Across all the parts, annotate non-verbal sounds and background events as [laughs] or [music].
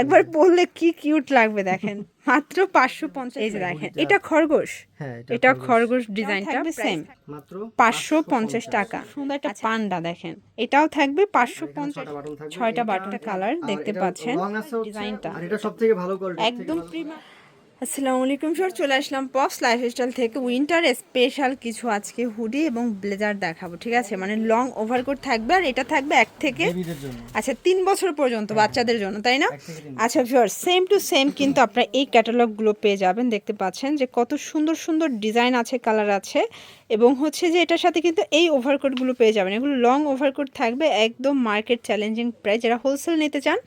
একবার পড়লে কি কিউট লাগবে দেখেন। [laughs] মাত্র পাঁচশো পঞ্চাশ এই যে দেখেন এটা খরগোশ। হ্যাঁ এটা খরগোশ। ডিজাইনটা সেম মাত্র পাঁচশো পঞ্চাশ টাকা। সুন্দর একটা পান্ডা দেখেন। এটাও থাকবে পাঁচশো পঞ্চাশ। ছয়টা বাটনটা কালার দেখতে পাচ্ছেন ডিজাইনটা। আর এটা সবথেকে ভালো কোয়ালিটি একদম প্রিমা আসসালামু আলাইকুম স্যার চলে আসলাম পপস লাইফস্টাইল থেকে। উইন্টার স্পেশাল কিছু আজকে হুডি এবং ব্লেজার দেখাবো ঠিক আছে? মানে লং ওভারকোট থাকবে আর এটা থাকবে এক থেকে আচ্ছা তিন বছর পর্যন্ত বাচ্চাদের জন্য তাই না? আচ্ছা ভিউয়ার সেম টু সেম কিন্তু আপনারা এই ক্যাটালগুলো পেয়ে যাবেন। দেখতে পাচ্ছেন যে কত সুন্দর সুন্দর ডিজাইন আছে কালার আছে। এবং হচ্ছে যে এটার সাথে কিন্তু এই ওভারকোটগুলো পেয়ে যাবেন। এগুলো লং ওভারকোট থাকবে একদম মার্কেট চ্যালেঞ্জিং প্রাইস যারা হোলসেল নিতে চান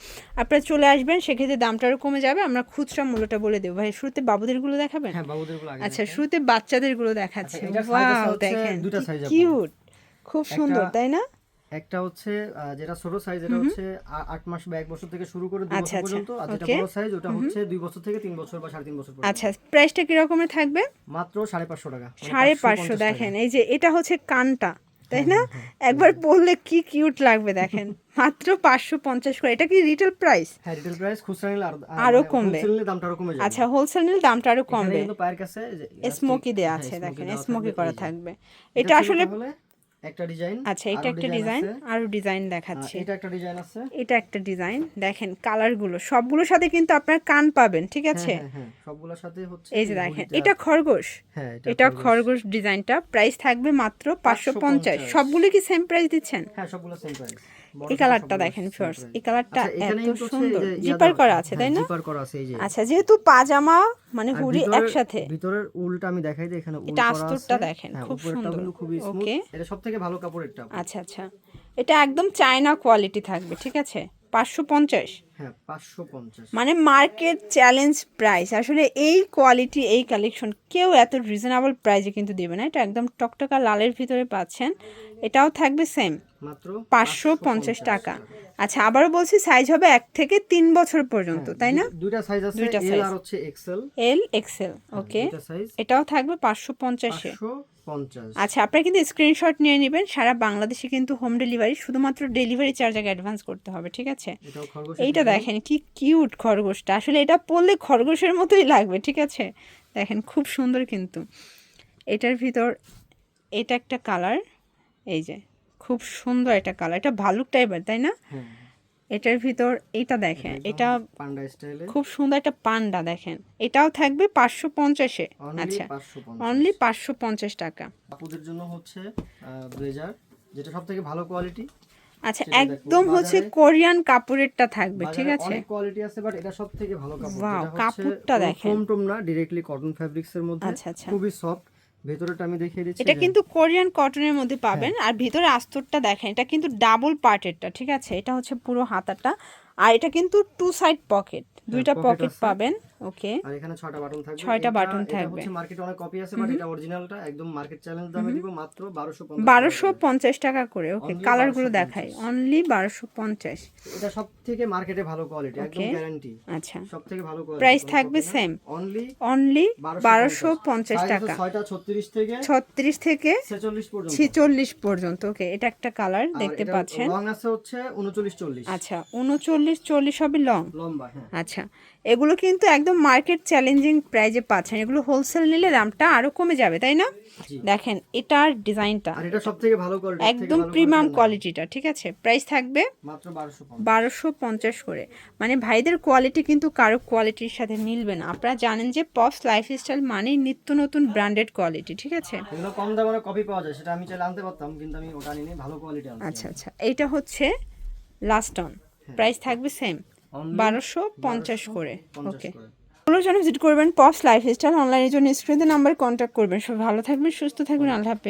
আপনারা চলে আসবেন সেক্ষেত্রে দামটা আরও কমে যাবে। আমরা খুচরা মূল্যটা বলে দেবো। ভাই শুরুতে বাবুদেরগুলো দেখাবেন? হ্যাঁ বাবুদেরগুলো আগে আচ্ছা শুরুতে বাচ্চাদেরগুলো দেখাচ্ছে। আচ্ছা, ওয়াও দেখেন। দুইটা size আছে। কিউট। খুব সুন্দর তাই না? একটা হচ্ছে যেটা ছোট সাইজ এটা হচ্ছে আট মাস বা এক বছর থেকে শুরু করে দুই আচ্ছা, বছর আচ্ছা, পর্যন্ত। আর যেটা বড় সাইজ ওটা হচ্ছে দুই বছর থেকে তিন বছর বা সাড়ে তিন বছর পর্যন্ত। আচ্ছা প্রাইসটা কি রকমের থাকবে? মাত্র সাড়ে পাঁচশো টাকা। মানে সাড়ে পাঁচশো দেখেন। এই যে এটা হচ্ছে কানটা। তাই না? একবার বললে কি কিউট লাগবে দেখেন। [laughs] মাত্র পাঁচশো পঞ্চাশ করে। এটা কি রিটেল প্রাইস হ্যাঁ রিটেল প্রাইস খুচরা নিলে আরও কমবে। দামটা আরও কমে আচ্ছা হোলসেল নিলে দামটা আরও কমবে। কিন্তু পায়ের কাছে স্মোকি দেওয়া হ্যাঁ, আছে দেখেন স্মোকি করা থাকবে। এটা আসলে একটা ডিজাইন আচ্ছা এটা একটা ডিজাইন আরও ডিজাইন দেখাচ্ছে। এটা একটা ডিজাইন আছে। এটা একটা ডিজাইন দেখেন কালারগুলো সবগুলোর সাথে কিন্তু আপনার কান পাবেন ঠিক আছে? হ্যাঁ হ্যাঁ সবগুলোর সাথে হচ্ছে এই যে দেখেন এটা খরগোশ। হ্যাঁ এটা খরগোশ। ডিজাইনটা প্রাইস থাকবে মাত্র পাঁচশো পঞ্চাশ। 550 সবগুলো কি সেম প্রাইস দিচ্ছেন? হ্যাঁ সবগুলো সেম প্রাইস এই কালারটা দেখেন ফিওর্স এই কালারটা আচ্ছা, এত সুন্দর। জিপার করা আছে তাই হ্যাঁ, না? জিপার করা আছে এই যে। আচ্ছা যেহেতু পাজামা মানে হুডি একসাথে। ভিতরের উলটা আমি দেখাই দিই এখানে এটা আস্তরটা দেখেন, হ্যাঁ, খুব সুন্দর। খুবই স্মুথ ওকে। এটা সবথেকে ভালো কাপড়ের টা আচ্ছা আচ্ছা। এটা একদম চায়না কোয়ালিটি থাকবে ঠিক আছে? পাঁচশো পঞ্চাশ। হ্যাঁ 550 মানে মার্কেট চ্যালেঞ্জ প্রাইস আসলে এই কোয়ালিটি এই কালেকশন কেউ এত রিজনেবল প্রাইসে কিন্তু দেবে না। এটা একদম টকটকা লালের ভিতরে পাচ্ছেন। এটাও থাকবে সেম মাত্র পাঁচশো পঞ্চাশ টাকা। আচ্ছা আবারও বলছি সাইজ হবে এক থেকে তিন বছর পর্যন্ত তাই না? দুইটা সাইজ আছে দুইটা এল আর হচ্ছে এক্সেল এল এক্সেল ওকে এটাও থাকবে পাঁচশো পঞ্চাশে। আচ্ছা আপনারা কিন্তু স্ক্রিনশট নিয়ে নেবেন সারা বাংলাদেশে কিন্তু হোম ডেলিভারি শুধুমাত্র ডেলিভারি চার্জ আগে অ্যাডভান্স করতে হবে ঠিক আছে? এইটা দেখেন কি কিউট খরগোশটা। আসলে এটা পরলে খরগোশের মতোই লাগবে ঠিক আছে? দেখেন খুব সুন্দর কিন্তু। এটার ভিতর এটা একটা কালার এই যে। খুব সুন্দর একটা কালার। এটা ভালুক টাইপের তাই না? এটার ভিতর এটা দেখেন এটা খুব সুন্দর একটা পান্ডা দেখেন। এটাও থাকবে পাঁচশো পঞ্চাশে আচ্ছা অনলি পাঁচশো পঞ্চাশ টাকা। আপুদের জন্য হচ্ছে ব্লেজার যেটা সবথেকে ভালো কোয়ালিটি আচ্ছা একদম হচ্ছে কোরিয়ান কাপড়েরটা থাকবে ঠিক আছে? অনেক কোয়ালিটি আছে বাট এটা সবথেকে ভালো কাপড়। যেটা কাপড়টা দেখেন। ফোম টোম না ডাইরেক্টলি কটন ফ্যাব্রিক্স এর মধ্যে। আচ্ছা, আচ্ছা। খুবই সফট ভেতরটা আমি দেখিয়ে দিচ্ছি এটা কিন্তু কোরিয়ান কটনের মধ্যে হ্যাঁ। পাবেন আর ভিতরে আস্তরটা দেখেন এটা কিন্তু ডাবল পার্টেরটা ঠিক আছে? এটা হচ্ছে পুরো হাতাটা। আর এটা কিন্তু টু সাইড পকেট দুইটা পকেট পাবেন ওকে আর এখানে ছয়টা বাটন থাকবে। ছয়টা বাটন থাকবে। হচ্ছে মার্কেটে অনেক কপি আছে বাট এটা অরিজিনালটা একদম মার্কেট চ্যালেঞ্জ দামে দিব মাত্র 1250 বারোশো পঞ্চাশ টাকা করে ওকে কালারগুলো 1250 দেখাই। অনলি বারোশো পঞ্চাশ। এটা সবথেকে মার্কেটে ভালো কোয়ালিটি একদম গ্যারান্টি আচ্ছা। সবথেকে ভালো কোয়ালিটি Price থাকবে same। অনলি অনলি বারোশো পঞ্চাশ। টাকা। 6টা 36 থেকে ছত্রিশ থেকে 46 পর্যন্ত। ছিচল্লিশ পর্যন্ত ওকে এটা একটা কালার দেখতে পাচ্ছেন। রং আছে হচ্ছে 39 40 আচ্ছা উনচল্লিশ চল্লিশ চল্লিশ হবে লং হ্যাঁ। আচ্ছা এগুলো কিন্তু একদম মার্কেট চ্যালেঞ্জিং প্রাইজে পাচ্ছেন। এগুলো হোলসেল নিলে দামটা আরও কমে যাবে তাই না? দেখেন এটার ডিজাইনটা এটা একদম প্রিমিয়াম কোয়ালিটিটা ঠিক আছে? প্রাইস থাকবে বারোশো পঞ্চাশ। করে। মানে ভাইদের কোয়ালিটি কিন্তু কারও কোয়ালিটির সাথে মিলবে না। আপনারা জানেন যে পপস লাইফস্টাইল মানেই নিত্য নতুন ব্র্যান্ডেড কোয়ালিটি ঠিক আছে? কম দামে কপি পাওয়া যায় সেটা আমি চাইলে আনতে পারতাম কিন্তু আমি ওটা আনিনি ভালো কোয়ালিটি আচ্ছা আচ্ছা এইটা হচ্ছে লাস্ট অন প্রাইস থাকবে সেম বারোশো পঞ্চাশ করে। ওকে জন্য ভিজিট করবেন পপস লাইফস্টাইল অনলাইনের জন্য স্ক্রিনে নাম্বার কন্ট্যাক্ট করবেন। সব ভালো থাকবেন সুস্থ থাকবেন আল্লাহ হাফেজ।